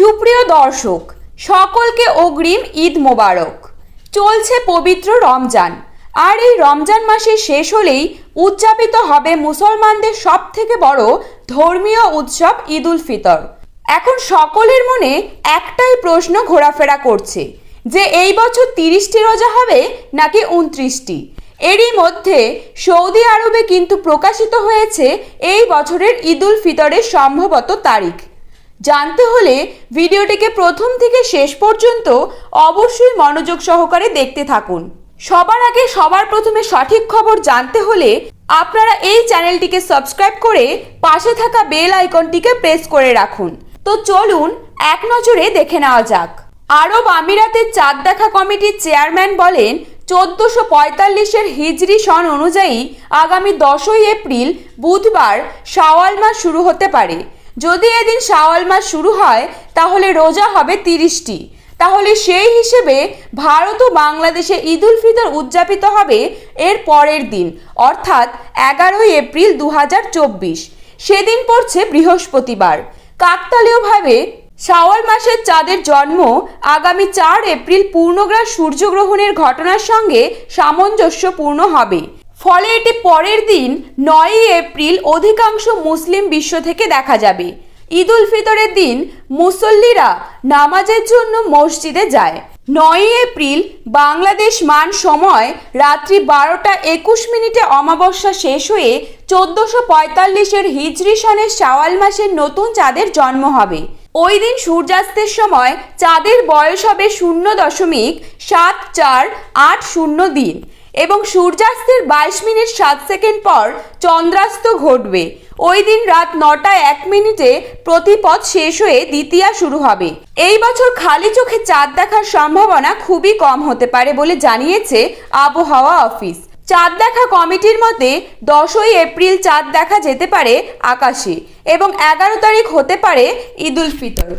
সুপ্রিয় দর্শক, সকলকে অগ্রিম ঈদ মোবারক। চলছে পবিত্র রমজান। আর এই রমজান মাসের শেষ হলেই উদযাপিত হবে মুসলমানদের সব থেকে বড় ধর্মীয় উৎসব ঈদ উল ফিতর। এখন সকলের মনে একটাই প্রশ্ন ঘোরাফেরা করছে, যে এই বছর তিরিশটি রোজা হবে নাকি উনত্রিশটি? এরই মধ্যে সৌদি আরবে কিন্তু প্রকাশিত হয়েছে এই বছরের ঈদ উল ফিতরের সম্ভবত তারিখ। জানতে হলে ভিডিওটিকে প্রথম থেকে শেষ পর্যন্ত অবশ্যই মনোযোগ সহকারে দেখতে থাকুন। সবার আগে সবার প্রথমে সঠিক খবর জানতে হলে আপনারা এই চ্যানেলটিকে সাবস্ক্রাইব করে পাশে থাকা বেল আইকনটিকে প্রেস করে রাখুন। তো চলুন এক নজরে দেখে নেওয়া যাক। আরব আমিরাতের চাঁদ দেখা কমিটির চেয়ারম্যান বলেন, চোদ্দশো পঁয়তাল্লিশের হিজরি সন অনুযায়ী আগামী দশই এপ্রিল বুধবার শাওয়াল মাস শুরু হতে পারে। যদি এদিন শাওয়াল মাস শুরু হয়, তাহলে রোজা হবে তিরিশটি। তাহলে সেই হিসেবে ভারত ও বাংলাদেশে ঈদ উল ফিতর উদযাপিত হবে এর পরের দিন, অর্থাৎ এগারোই এপ্রিল দু হাজার চব্বিশ। সেদিন পড়ছে বৃহস্পতিবার। কাকতালীয়ভাবে শাওয়াল মাসের চাঁদের জন্ম আগামী চার এপ্রিল পূর্ণগ্রাস সূর্যগ্রহণের ঘটনার সঙ্গে সামঞ্জস্যপূর্ণ হবে। ফলে এটি পরের দিন নয়ই এপ্রিল অধিকাংশ মুসলিম বিশ্ব থেকে দেখা যাবে। ঈদ উল ফিতরের দিন মুসল্লিরা নামাজের জন্য মসজিদে যায়। নয়ই এপ্রিল বাংলাদেশ মান সময় রাত্রি বারোটা একুশ মিনিটে অমাবস্যা শেষ হয়ে চোদ্দশো পঁয়তাল্লিশের হিজরি সনের শাওয়াল মাসের নতুন চাঁদের জন্ম হবে। ওই দিন সূর্যাস্তের সময় চাঁদের বয়স হবে শূন্য দশমিক সাত চার আট শূন্য দিন। এবং সূর্যাস্তের বাইশ মিনিট সাত সেকেন্ড পর চন্দ্রাস্ত ঘটবে। ওই দিন রাত নটা এক মিনিটে প্রতিপথ শেষ হয়ে দ্বিতীয়া শুরু হবে। এই বছর খালি চোখে চাঁদ দেখার সম্ভাবনা খুবই কম হতে পারে বলে জানিয়েছে আবহাওয়া অফিস। চাঁদ দেখা কমিটির মতে দশই এপ্রিল চাঁদ দেখা যেতে পারে আকাশে এবং এগারো তারিখ হতে পারে ঈদ উল ফিতর।